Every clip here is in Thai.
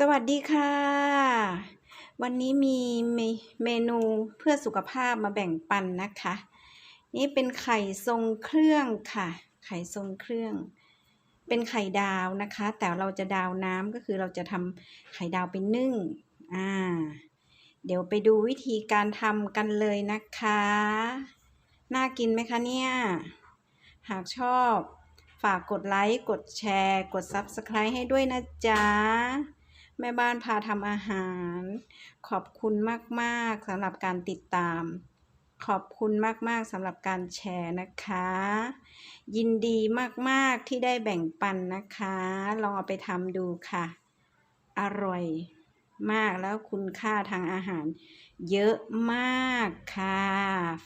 สวัสดีค่ะ วันนี้มีเมนูเพื่อสุขภาพมาแบ่งปันนะคะ นี่เป็นไข่ทรงเครื่องค่ะ ไข่ทรงเครื่อง เป็นไข่ดาวนะคะ แต่เราจะดาวน้ำก็คือเราจะทำไข่ดาวไปนึ่งอ่า เดี๋ยวไปดูวิธีการทำกันเลยนะคะ น่ากินไหมคะเนี่ย หากชอบ ฝากกดไลค์ กดแชร์ กด Subscribe ให้ด้วยนะจ๊ะ แม่บ้านพาทำอาหาร ขอบคุณมากๆสำหรับการติดตาม ขอบคุณมากๆสำหรับการแชร์นะคะ ยินดีมากๆที่ได้แบ่งปันนะคะ ลองเอาไปทำดูค่ะ อร่อยมากแล้วคุณค่าทางอาหาร เยอะมากค่ะ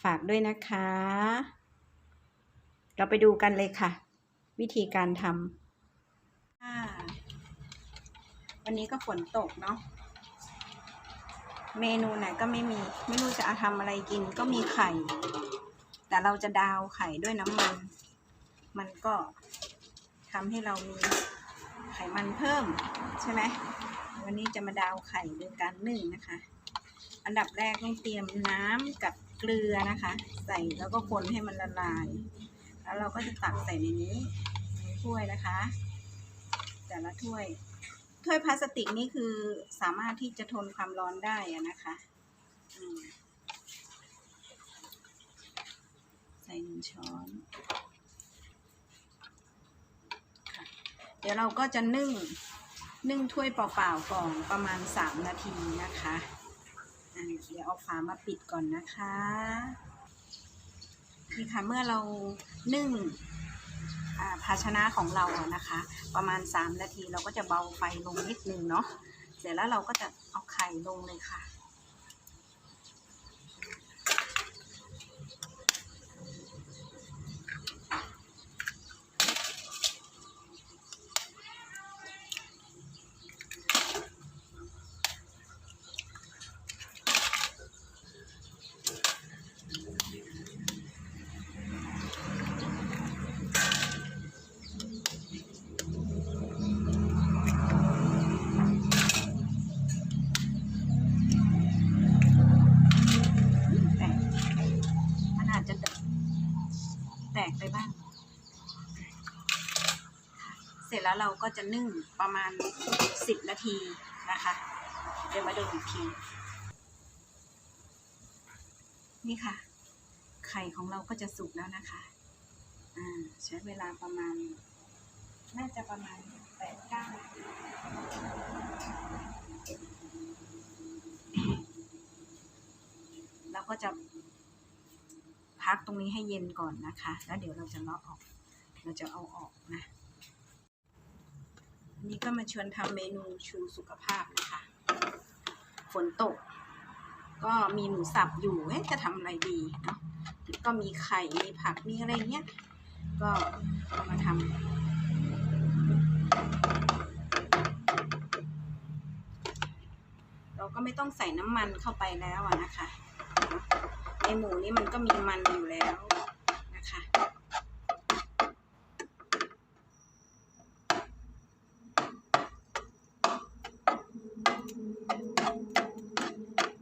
ฝากด้วยนะคะ เราไปดูกันเลยค่ะ วิธีการทำค่ะ วันนี้ก็ฝนตกเนาะเมนูไหนก็ไม่มี ไม่รู้จะทำอะไรกินก็มีไข่ แต่เราจะดาวไข่ด้วยน้ำมัน มันก็ทำให้เรามีไขมันเพิ่มใช่ไหมวันนี้จะมาดาวไข่โดยการนึ่งนะคะ อันดับแรกต้องเตรียมน้ำกับเกลือนะคะ ใส่แล้วก็คนให้มันละลาย แล้วเราก็จะตักใส่ในนี้ในถ้วยนะคะ แต่ละถ้วย ถ้วยพลาสติกนี่คือสามารถที่จะทนความร้อนได้นะคะใส่หนึ่งช้อนเดี๋ยวเราก็จะนึ่งนึ่งถ้วยเปล่าๆก่อนประมาณสามนาทีนะคะเดี๋ยวเอาฝามาปิดก่อนนะคะ นี่ค่ะเมื่อเรานึ่ง ภาชนะของเราอะนะคะ ประมาณ 3 นาทีเราก็จะเบาไฟลงนิดนึงเนาะเสร็จแล้วเราก็จะเอาไข่ลงเลยค่ะ เสร็จแล้วเราก็จะนึ่งประมาณสิบนาทีนะคะ เดี๋ยวมาดูอีกที นี่ค่ะ ไข่ของเราก็จะสุกแล้วนะคะอ่าใช้เวลาประมาณ น่าจะประมาณแปดเก้านาทีเราก็จะพักตรงนี้ให้เย็นก่อนนะคะ แล้วเดี๋ยวเราจะเลาะออก เราจะเอาออกนะ นนี้ก็มาชวนทำเมนูชูสุขภาพนะคะ ฝนตก ก็มีหมูสับอยู่จะทำอะไรดีเนาะก็มีไข่ มีผัก มีอะไรเงี้ย ก็เอามาทำเราก็ไม่ต้องใส่น้ำมันเข้าไปแล้วนะคะ ในหมูนี่มันก็มีมันอยู่แล้วนะคะ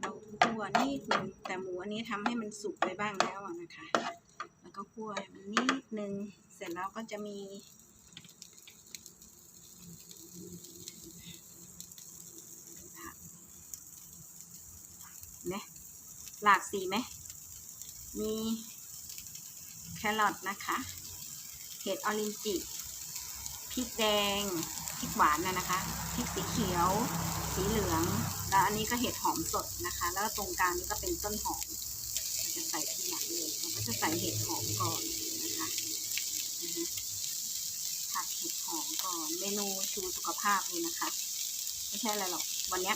เราคั่ว นิดนึงแต่หมูอันนี้ทำให้มันสุกไปบ้างแล้วนะคะ แล้วก็คั่วมันนิดนึงเสร็จแล้วก็จะมีผักไหมหลากสีไหม มีแครอทนะคะ เห็ดออรินจิพริกแดง พริกหวานนะนะคะ พริกสีเขียว สีเหลือง แล้วอันนี้ก็เห็ดหอมสดนะคะ แล้วตรงกลางนี้ก็เป็นต้นหอมเราจะใส่ทีหลังเลยเราก็จะใส่เห็ดหอมก่อนนะคะอือฮึผัดเห็ดหอมก่อนเมนูชูสุขภาพเลยนะคะ ไม่ใช่อะไรหรอกวันนี้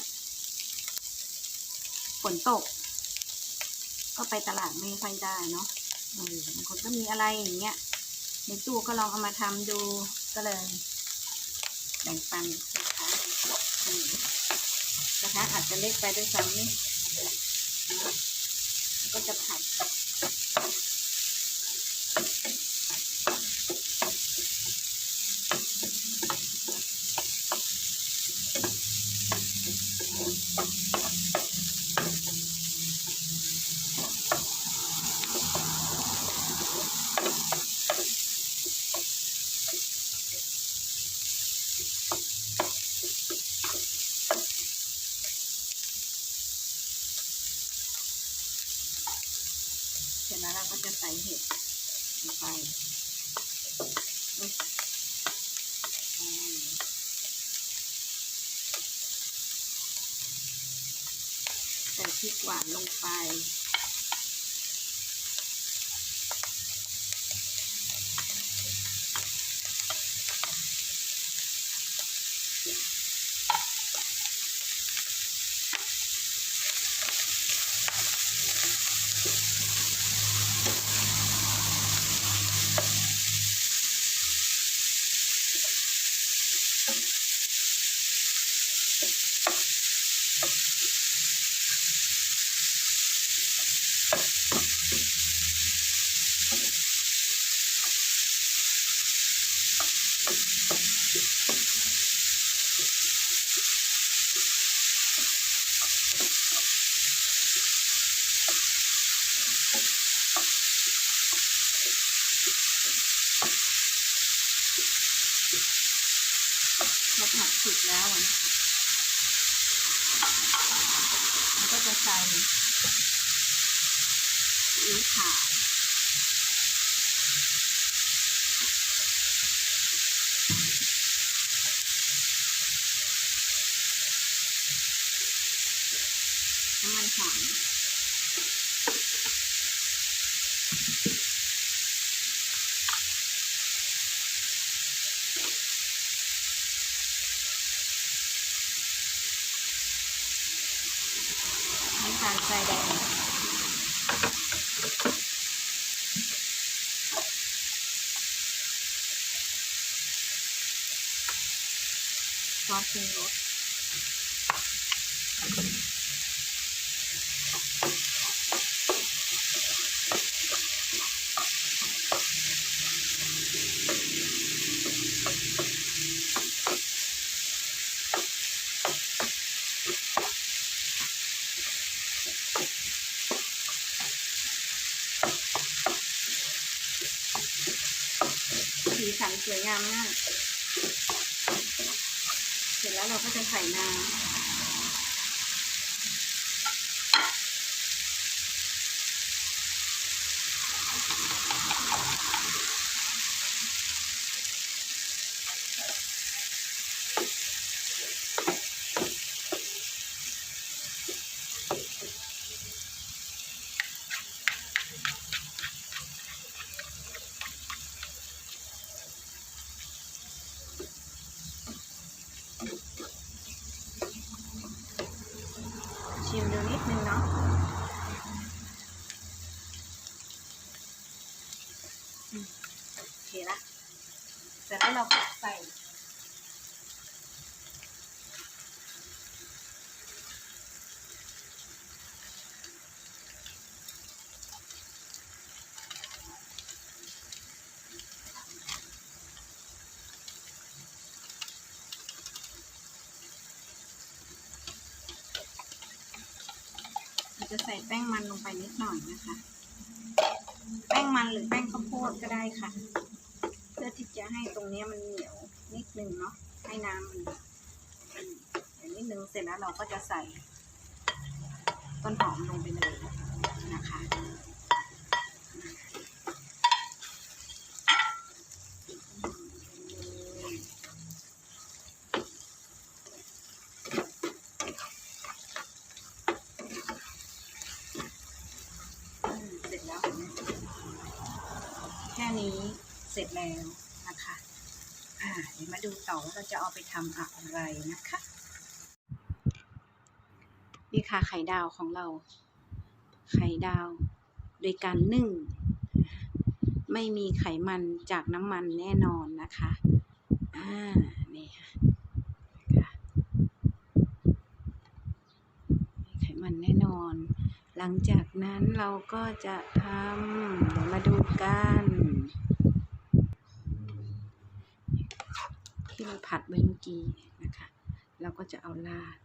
ฝนตก ก็ไปตลาดไม่ค่อยได้เนาะบางคนก็มีอะไรอย่างเงี้ยในตู้ก็ลองเอามาทำดูก็เลยแบ่งปันนะคะอืมกระทะอา จจะเล็กไปด้วยซ้ำนี่แล้วก็จะผัด พริกหวานลงไป พอผัดสุกแล้วอะนะคะแล้วก็ จะใส่ซีอิ๊วขาวน้ำมันหอมน้ำตาลทรายแดง ซอสปรุงรสสีสันสวยงามมาก แล้วเราก็จะใส่น้ำ ชิมดูนิดนึงเนาะอืมโอเคละเสร็จแล้วเราก็ใส่ เรา จะใส่แป้งมันลงไปนิดหน่อยนะคะ แป้งมันหรือแป้งข้าวโพดก็ได้ค่ะ เพื่อที่จะให้ตรงนี้มันเหนียวนิดนึงเนาะให้น้ำมันอืมเดี๋ยวนิดนึงเสร็จแล้วเราก็จะใส่ต้นหอมลงไปเลยนะคะอืมเสร็จแล้วเห็นไหมแค่นี้ เสร็จแล้วนะคะอ่าเดี๋ยวมาดูต่อว่าเราจะเอาไปทำอะไรนะคะ นี่ค่ะไข่ดาวของเรา ไข่ดาว โดยการนึ่ง ไม่มีไขมันจากน้ำมันแน่นอนนะคะอ่านี่ค่ะค่ไขมันแน่นอน หลังจากนั้นเราก็จะทำเดี๋ยวมาดูกัน ที่เราผัดไว้เมื่อกี้นะคะ เราก็จะเอาลาด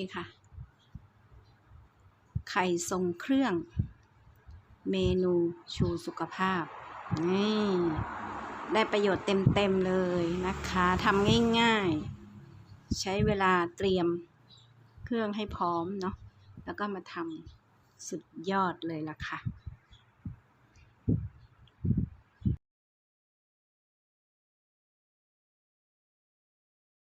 นี่ค่ะ ไข่ทรงเครื่อง เมนูชูสุขภาพ นี่ ได้ประโยชน์เต็มๆเลยนะคะทำง่ายๆ ใช้เวลาเตรียมเครื่องให้พร้อมเนาะแล้วก็มาทำสุดยอดเลยล่ะค่ะ